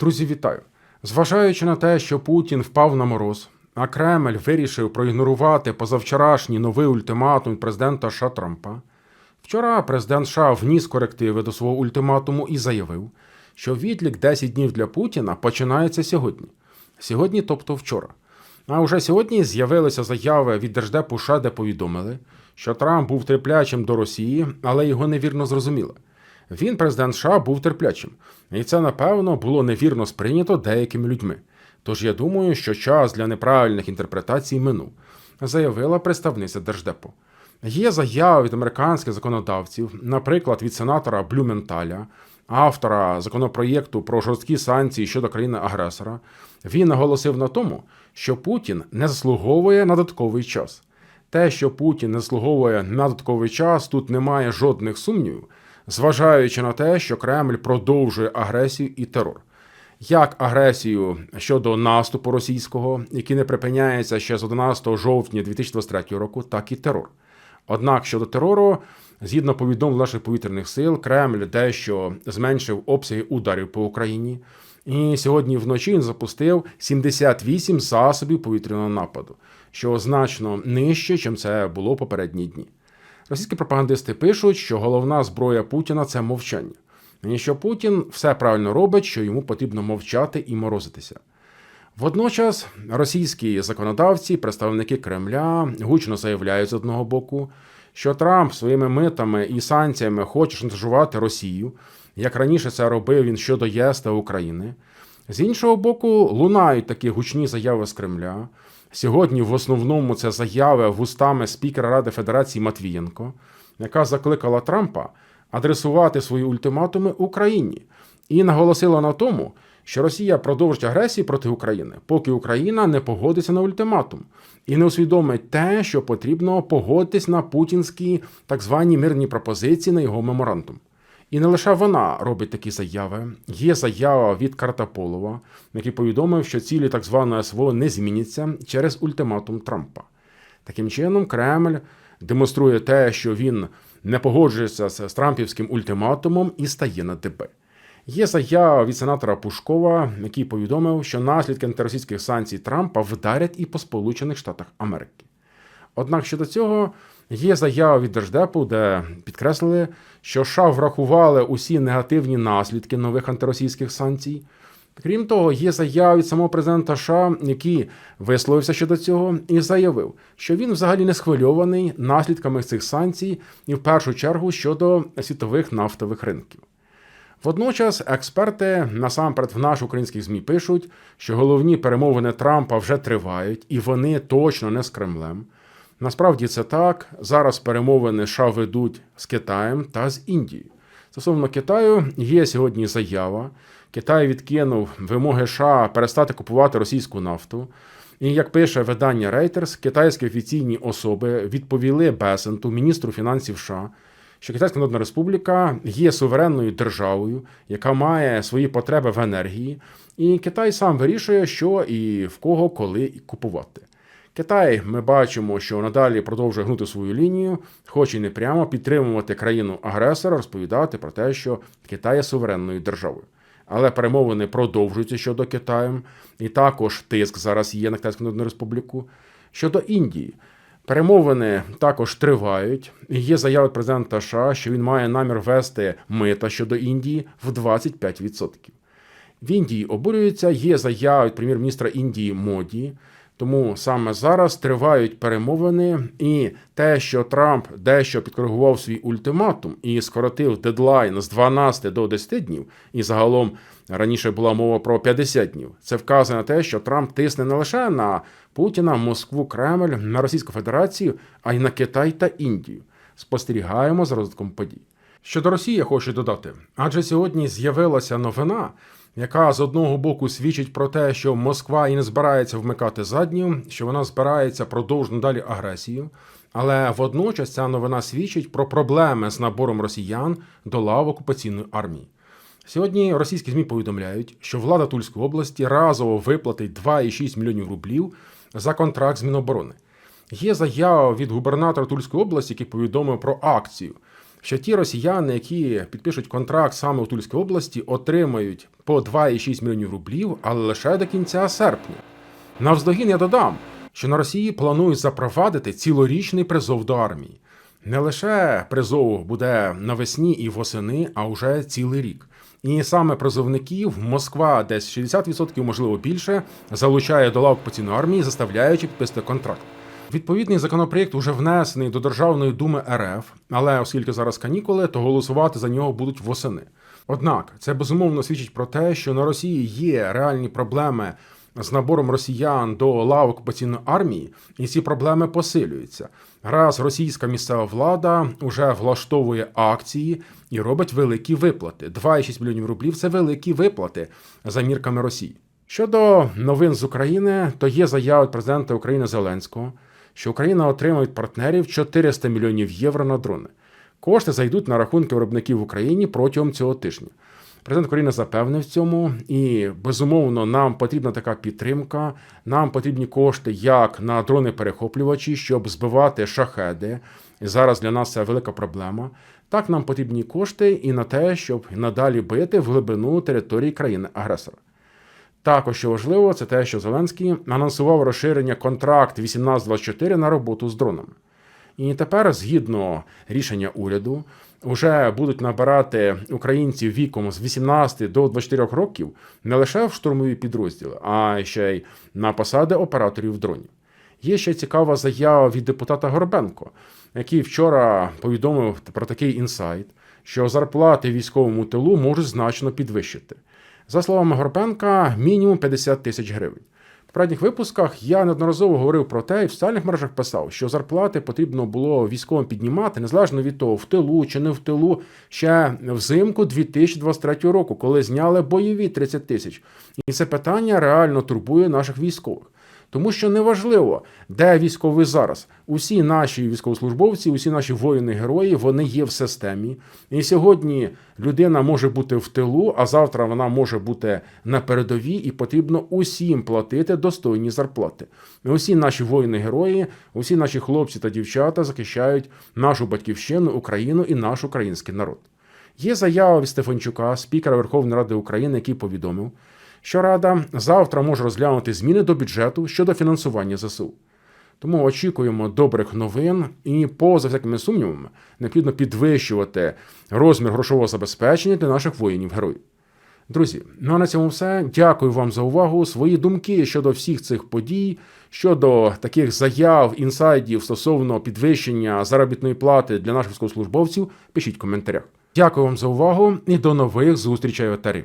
Друзі, вітаю! Зважаючи на те, що Путін впав на мороз, а Кремль вирішив проігнорувати позавчорашній новий ультиматум президента США Трампа. Вчора президент США вніс корективи до свого ультиматуму і заявив, що відлік 10 днів для Путіна починається сьогодні. Сьогодні, тобто вчора. А вже сьогодні з'явилися заяви від Держдепу США, де повідомили, що Трамп був терплячим до Росії, але його невірно зрозуміли. Він, президент США, був терплячим, і це, напевно, було невірно сприйнято деякими людьми. Тож я думаю, що час для неправильних інтерпретацій минув, заявила представниця Держдепу. Є заяви від американських законодавців, наприклад, від сенатора Блюменталя, автора законопроєкту про жорсткі санкції щодо країни-агресора. Він наголосив на тому, що Путін не заслуговує на додатковий час. Те, що Путін не заслуговує на додатковий час, тут немає жодних сумнівів, зважаючи на те, що Кремль продовжує агресію і терор. Як агресію щодо наступу російського, який не припиняється ще з 11 жовтня 2023 року, так і терор. Однак щодо терору, згідно повідомлень наших повітряних сил, Кремль дещо зменшив обсяги ударів по Україні. І сьогодні вночі він запустив 78 засобів повітряного нападу, що значно нижче, чим це було попередні дні. Російські пропагандисти пишуть, що головна зброя Путіна це мовчання. І що Путін все правильно робить, що йому потрібно мовчати і морозитися. Водночас російські законодавці, представники Кремля, гучно заявляють з одного боку, що Трамп своїми митами і санкціями хоче шантажувати Росію, як раніше це робив він щодо ЄС та України. З іншого боку, лунають такі гучні заяви з Кремля. Сьогодні в основному це заяви вустами спікера Ради Федерації Матвієнко, яка закликала Трампа адресувати свої ультиматуми Україні і наголосила на тому, що Росія продовжить агресію проти України, поки Україна не погодиться на ультиматум і не усвідомить те, що потрібно погодитись на путінські так звані мирні пропозиції на його меморандум. І не лише вона робить такі заяви. Є заява від Картаполова, який повідомив, що цілі так званої СВО не зміняться через ультиматум Трампа. Таким чином, Кремль демонструє те, що він не погоджується з Трампівським ультиматумом і стає на ДБ. Є заява від сенатора Пушкова, який повідомив, що наслідки антиросійських санкцій Трампа вдарять і по Сполучених Штатах Америки. Однак щодо цього є заява від Держдепу, де підкреслили, що США врахували усі негативні наслідки нових антиросійських санкцій. Крім того, є заява від самого президента США, який висловився щодо цього, і заявив, що він взагалі не схвильований наслідками цих санкцій, і в першу чергу щодо світових нафтових ринків. Водночас експерти насамперед в наш українських ЗМІ пишуть, що головні перемовини Трампа вже тривають, і вони точно не з Кремлем. Насправді це так. Зараз перемовини США ведуть з Китаєм та з Індією. Стосовно Китаю, є сьогодні заява. Китай відкинув вимоги США перестати купувати російську нафту. І як пише видання Reuters, китайські офіційні особи відповіли Бесенту, міністру фінансів США, що Китайська Народна Республіка є суверенною державою, яка має свої потреби в енергії, і Китай сам вирішує, що і в кого коли купувати. Китай, ми бачимо, що надалі продовжує гнути свою лінію, хоче не прямо підтримувати країну-агресора, розповідати про те, що Китай є суверенною державою. Але перемовини продовжуються щодо Китаю, і також тиск зараз є на Китайську Народну Республіку. Щодо Індії, перемовини також тривають. Є заява президента США, що він має намір ввести мита щодо Індії в 25%. В Індії обурюються, є заява від прем'єр-міністра Індії Моді. Тому саме зараз тривають перемовини, і те, що Трамп дещо підкоригував свій ультиматум і скоротив дедлайн з 12 до 10 днів, і загалом раніше була мова про 50 днів. Це вказує на те, що Трамп тисне не лише на Путіна, Москву, Кремль, на Російську Федерацію, а й на Китай та Індію. Спостерігаємо за розвитком подій. Щодо Росії, я хочу додати, адже сьогодні з'явилася новина, яка з одного боку свідчить про те, що Москва і не збирається вмикати задню, що вона збирається продовжити далі агресію. Але водночас ця новина свідчить про проблеми з набором росіян до лав окупаційної армії. Сьогодні російські ЗМІ повідомляють, що влада Тульської області разово виплатить 2,6 мільйонів рублів за контракт з Міноборони. Є заява від губернатора Тульської області, який повідомив про акцію що ті росіяни, які підпишуть контракт саме у Тульській області, отримають по 2,6 мільйонів рублів, але лише до кінця серпня. Навздогін я додам, що на Росії планують запровадити цілорічний призов до армії. Не лише призов буде навесні і восени, а вже цілий рік. І саме призовників Москва десь 60%, можливо більше, залучає до лав окупаційної армії, заставляючи підписати контракт. Відповідний законопроєкт уже внесений до Державної думи РФ, але оскільки зараз канікули, то голосувати за нього будуть восени. Однак це безумовно свідчить про те, що на Росії є реальні проблеми з набором росіян до лав окупаційної армії, і ці проблеми посилюються. Раз російська місцева влада вже влаштовує акції і робить великі виплати. 2,6 мільйонів рублів це великі виплати за мірками Росії. Щодо новин з України, то є заява від президента України Зеленського, що Україна отримає від партнерів 400 мільйонів євро на дрони. Кошти зайдуть на рахунки виробників в Україні протягом цього тижня. Президент України запевнив цьому, і безумовно нам потрібна така підтримка. Нам потрібні кошти як на дрони-перехоплювачі, щоб збивати шахеди. І зараз для нас це велика проблема. Так нам потрібні кошти і на те, щоб надалі бити в глибину території країни-агресора. Також що важливо, це те, що Зеленський анонсував розширення контракт 1824 на роботу з дронами. І тепер, згідно рішення уряду, вже будуть набирати українців віком з 18 до 24 років не лише в штурмові підрозділи, а ще й на посади операторів дронів. Є ще цікава заява від депутата Горбенко, який вчора повідомив про такий інсайт, що зарплати військовому тилу можуть значно підвищити. За словами Горбенка, мінімум 50 тисяч гривень. В попередніх випусках я неодноразово говорив про те, і в соціальних мережах писав, що зарплати потрібно було військовим піднімати незалежно від того, в тилу чи не в тилу, ще взимку 2023 року, коли зняли бойові 30 тисяч. І це питання реально турбує наших військових. Тому що неважливо, де військовий зараз. Усі наші військовослужбовці, усі наші воїни-герої, вони є в системі. І сьогодні людина може бути в тилу, а завтра вона може бути на передовій, і потрібно усім платити достойні зарплати. І усі наші воїни-герої, усі наші хлопці та дівчата захищають нашу батьківщину, Україну і наш український народ. Є заява від Стефанчука, спікера Верховної Ради України, який повідомив що Рада завтра може розглянути зміни до бюджету щодо фінансування ЗСУ. Тому очікуємо добрих новин і, поза всякими сумнівами, необхідно підвищувати розмір грошового забезпечення для наших воїнів-героїв. Друзі, ну а на цьому все. Дякую вам за увагу. Свої думки щодо всіх цих подій, щодо таких заяв, інсайдів стосовно підвищення заробітної плати для наших військовослужбовців, пишіть в коментарях. Дякую вам за увагу і до нових зустрічей в етері.